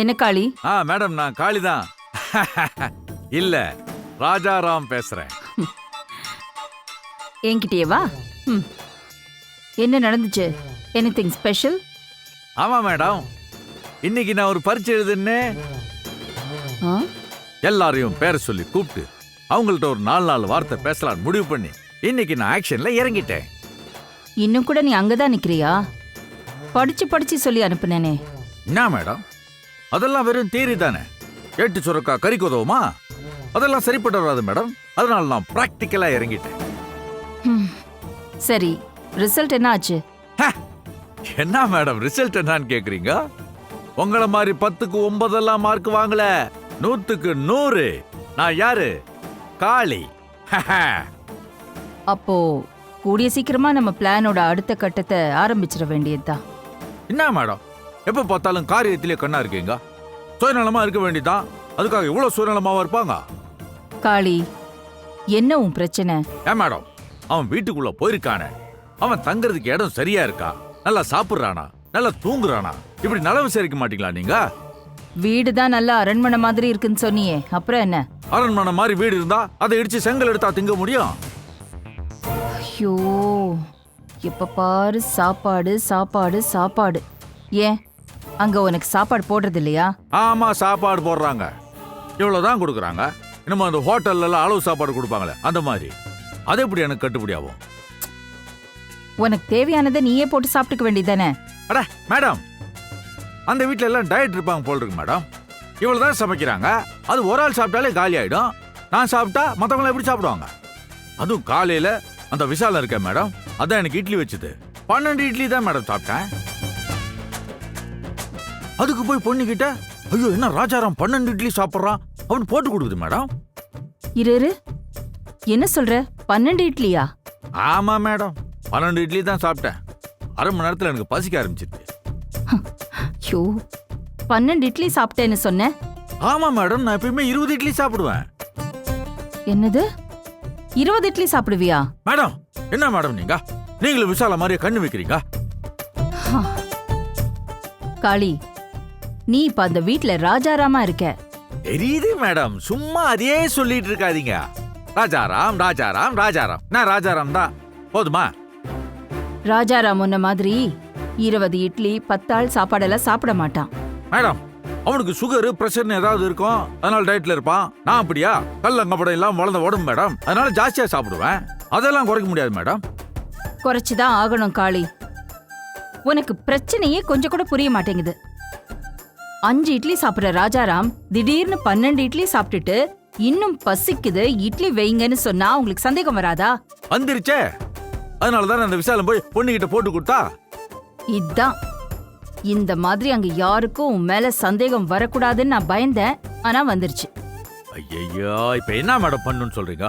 என்ன காளி? ஆ மேடம் நான் காளிதான். இல்ல ராஜாராம் பேசுறேன். என்கிட்டயே வா. ம். என்ன நடந்துச்சு? எனிதிங் ஸ்பெஷல் ஆமா மேடம். இன்னைக்கு நான் ஒரு பரீட்சை எழுதுன்னு ஆ? எல்லாரையும் பேரை சொல்லி கூப்பிட்டு அவங்கள்ட்ட ஒரு நாலு நாலு வார்த்தை பேசலாம்னு முடிவு பண்ணி இன்னைக்கு நான் ஆக்ஷன்ல இறங்கிட்டேன். இன்னும் கூட நீ அங்கதான் நிக்கிறியா? படிச்சு படிச்சு சொல்லி அனுப்புனேனே. என்ன மேடம்? அதெல்லாம் வெறும் தேரி தானே? ஏட்டு சுரக்கா கறிக்கு உதவுமா அதெல்லாம் சரிப்பட்டு வராது மேடம் அதனால நான் பிராக்டிக்கலா இறங்கிட்டேன். சரி ரிசல்ட் என்ன ஆச்சு! என்ன மேடம் ரிசல்ட் என்னன்னு கேக்குறீங்க? உங்கள மாதிரி பத்துக்கு ஒன்பதெல்லாம் மார்க் வாங்கல. நூத்துக்கு நூறு. நான் யாரு? காளி. அப்போ கூடிய சீக்கிரமா நம்ம பிளானோட அடுத்த கட்டத்தை ஆரம்பிச்சிட வேண்டியதுதான். என்ன மேடம் எப்ப பார்த்தாலும் காரியத்திலே கண்ணா இருக்கீங்க? சுயநலமா இருக்க வேண்டியதான் அதுக்காக இவ்வளவு சுயநலமாவா இருப்பாங்க? காளி என்ன உன் பிரச்சனை? ஏன் மேடம்? அவன் வீட்டுக்குள்ள போயிருக்கானே. அவன் தங்குறதுக்கு இடம் சரியா இருக்கா? நல்லா சாப்பிடுறானா? நல்லா தூங்குறானா? இப்படி நல விசாரிக்க மாட்டீங்களா நீங்க? வீடு தான் நல்லா அரண்மனை மாதிரி இருக்குன்னு சொன்னியே. அப்புறம் என்ன? அரண்மனை மாதிரி வீடு இருந்தா அதை இடிச்சு செங்கல் எடுத்தா திங்க முடியும்? ஐயோ எப்ப பாரு சாப்பாடு சாப்பாடு சாப்பாடு. ஏன்? அங்க உனக்கு சாப்பாடு போடுறது இல்லையா ஆமா சாப்பாடு போடுறாங்க. இவ்வளவுதான் கொடுக்குறாங்க. இன்னும் அந்த ஹோட்டல்ல எல்லாம் அளவு சாப்பாடு கொடுப்பாங்களே அந்த மாதிரி. அது எப்படி எனக்கு கட்டுப்படி ஆகும்? உனக்கு தேவையானதை நீயே போட்டு சாப்பிட்டுக்க வேண்டியதானே அட மேடம். அந்த வீட்ல எல்லாம் டயட் இருப்பாங்க போல் இருக்கு மேடம். இவ்வளவுதான் சமைக்கிறாங்க. அது ஒரு ஆள் சாப்பிட்டாலே காலி ஆயிடும். நான் சாப்பிட்டா மத்தவங்க எப்படி சாப்பிடுவாங்க? அதுவும் காலையில அந்த விசாலம் இருக்கேன் மேடம். அதான் எனக்கு இட்லி வச்சது. பன்னெண்டு இட்லி தான் மேடம் சாப்பிட்டேன். அதுக்கு போய் பொண்ணுகிட்ட ஐயோ என்ன ராஜாராம் பன்னெண்டு இட்லி சாப்பிட்றான்? அவன் போட்டு கொடுக்குது மேடம். இரு இரு. என்ன சொல்ற? பன்னெண்டு இட்லியா? ஆமா மேடம். பன்னெண்டு இட்லி தான் சாப்பிட்டேன். அரை மணி நேரத்துல எனக்கு பசிக்க ஆரம்பிச்சிருச்சு. ஐயோ பன்னெண்டு இட்லி சாப்பிட்டேன்னு சொன்ன? ஆமா மேடம். நான் எப்பயுமே இருபது இட்லி சாப்பிடுவேன். என்னது? இருபது இட்லி சாப்பிடுவியா? மேடம் என்ன மேடம் நீங்க? நீங்களும் விசால மாதிரியே கண்ணு வைக்கிறீங்க? காளி நீ இப்ப அந்த வீட்ல ராஜாராமா இருக்க. தெரியுது மேடம். சும்மா அதே சொல்லிட்டு இருக்காதீங்க. ராஜாராம் ராஜாராம் ராஜாராம். நான் ராஜாராம் தான். போதுமா? ராஜாராம் உன்ன மாதிரி இருபது இட்லி பத்தாள் சாப்பாடெல்லாம் சாப்பிட மாட்டான். மேடம் அவனுக்கு சுகர் பிரஷர்னு ஏதாவது இருக்கும். அதனால டயட்ல இருப்பான். நான் அப்படியா? கல்லங்கப்படம் எல்லாம் வளர்ந்த உடம்பு மேடம். அதனால ஜாஸ்தியா சாப்பிடுவேன். அதெல்லாம் குறைக்க முடியாது மேடம். குறைச்சுதான் ஆகணும் காளி. உனக்கு பிரச்சனையே கொஞ்சம் கூட புரிய மாட்டேங்குது. அஞ்சு இட்லி சாப்பிடுற ராஜாராம் திடீர்னு பன்னெண்டு இட்லி சாப்பிட்டுட்டு இன்னும் பசிக்குது இட்லி வைங்கன்னு சொன்னா உங்களுக்கு சந்தேகம் வராதா? வந்துருச்சே. அதனால தான் அந்த விசாலம் போய் பொண்ணுகிட்ட போட்டு கொடுத்தா? இதான். இந்த மாதிரி அங்க யாருக்கும் உன் மேல சந்தேகம் வரக்கூடாதுன்னு நான் பயந்தேன். ஆனா வந்துருச்சு. ஐயோ இப்ப என்ன மேடம் பண்ணுன்னு சொல்றீங்க?